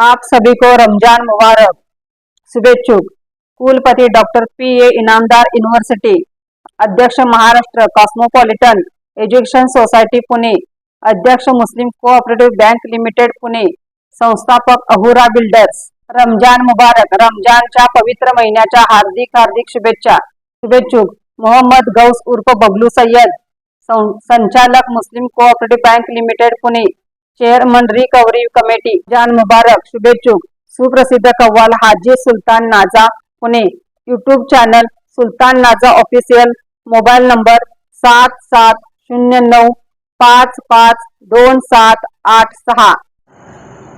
आप सभी को रमजान मुबारक। शुभेच्छुक। कुलपति doctor P A Inamdar university अध्यक्ष Maharashtra cosmopolitan education society Pune अध्यक्ष Muslim cooperative bank limited Pune संस्थापक अहुरा बिल्डर्स रमजान मुबारक। रमजानच्या पवित्र महिन्याच्या हार्दिक हार्दिक शुभेच्छा। शुभेच्छुक। मोहम्मद गौस उर्फ बबलू सय्यद सं- संचालक Muslim cooperative bank limited Pune chairman recovery committee जान मुबारक शुभेच्छुक सुप्रसिद्ध कव्वाल हाजी सुलतान नाजा पुणे युट्यूब चॅनल सुलतान नाजा ऑफिशियल मोबाईल नंबर सात सात शून्य नऊ पाच पाच दोन सात आठ सहा.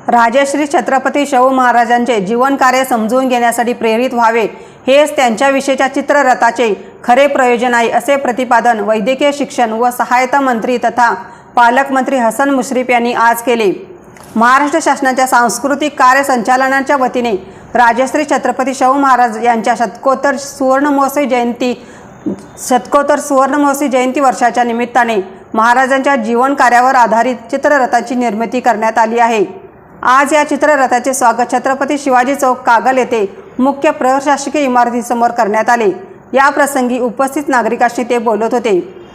राजश्री छत्रपती शाहू महाराजांचे जीवनकार्य समजून घेण्यासाठी प्रेरित व्हावे हेच त्यांच्याविषयीच्या चित्ररथाचे खरे प्रयोजन आहे असे प्रतिपादन वैद्यकीय शिक्षण व सहायता मंत्री तथा पालकमंत्री हसन मुश्रीफ यांनी आज केले. महाराष्ट्र शासनाच्या सांस्कृतिक कार्य संचालनाच्या वतीने राजश्री छत्रपती शाहू महाराज यांच्या शतकोत्तर सुवर्णमहोत्सवी जयंती शतकोत्तर सुवर्णमहोत्सवी जयंती वर्षाच्या निमित्ताने महाराजांच्या जीवन कार्यावर आधारित चित्ररथाची निर्मिती करण्यात आली आहे. आज या चित्ररथाचे स्वागत छत्रपती शिवाजी चौक कागल येथे मुख्य प्रशासकीय इमारतीसमोर करण्यात आले. या प्रसंगी उपस्थित नागरिकांशी ते बोलत होते.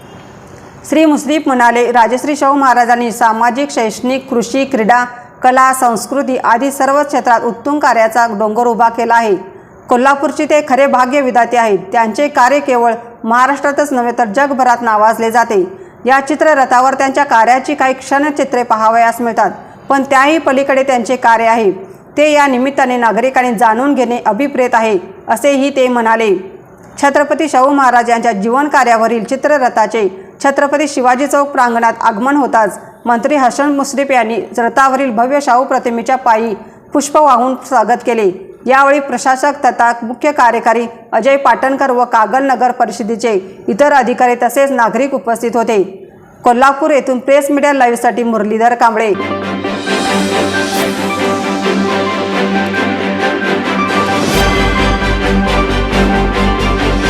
श्री मुश्रीफ म्हणाले राजश्री शाहू महाराजांनी सामाजिक शैक्षणिक कृषी क्रीडा कला संस्कृती आदी सर्व क्षेत्रात उत्तुंग कार्याचा डोंगर उभा केला आहे. कोल्हापूरचे ते खरे भाग्य विधाते आहेत. त्यांचे कार्य केवळ महाराष्ट्रातच नव्हे तर जगभरात नावाजले जाते. या चित्ररथावर त्यांच्या कार्याची काही क्षणचित्रे पाहावयास मिळतात पण त्याही पलीकडे त्यांचे कार्य आहे. ते या निमित्ताने नागरिकांनी जाणून घेणे अभिप्रेत आहे असेही ते म्हणाले. छत्रपती शाहू महाराज यांच्या जीवन कार्यावरील चित्ररथाचे छत्रपती शिवाजी चौक प्रांगणात आगमन होताच मंत्री हसन मुश्रीफ यांनी रथावरील भव्य शाहू प्रतिमेच्या पायी पुष्प वाहून स्वागत केले. यावेळी प्रशासक तथा मुख्य कार्यकारी अजय पाटणकर व कागल नगर परिषदेचे इतर अधिकारी तसेच नागरिक उपस्थित होते. कोल्हापूर येथून प्रेस मीडिया लाईव्हसाठी मुरलीधर कांबळे.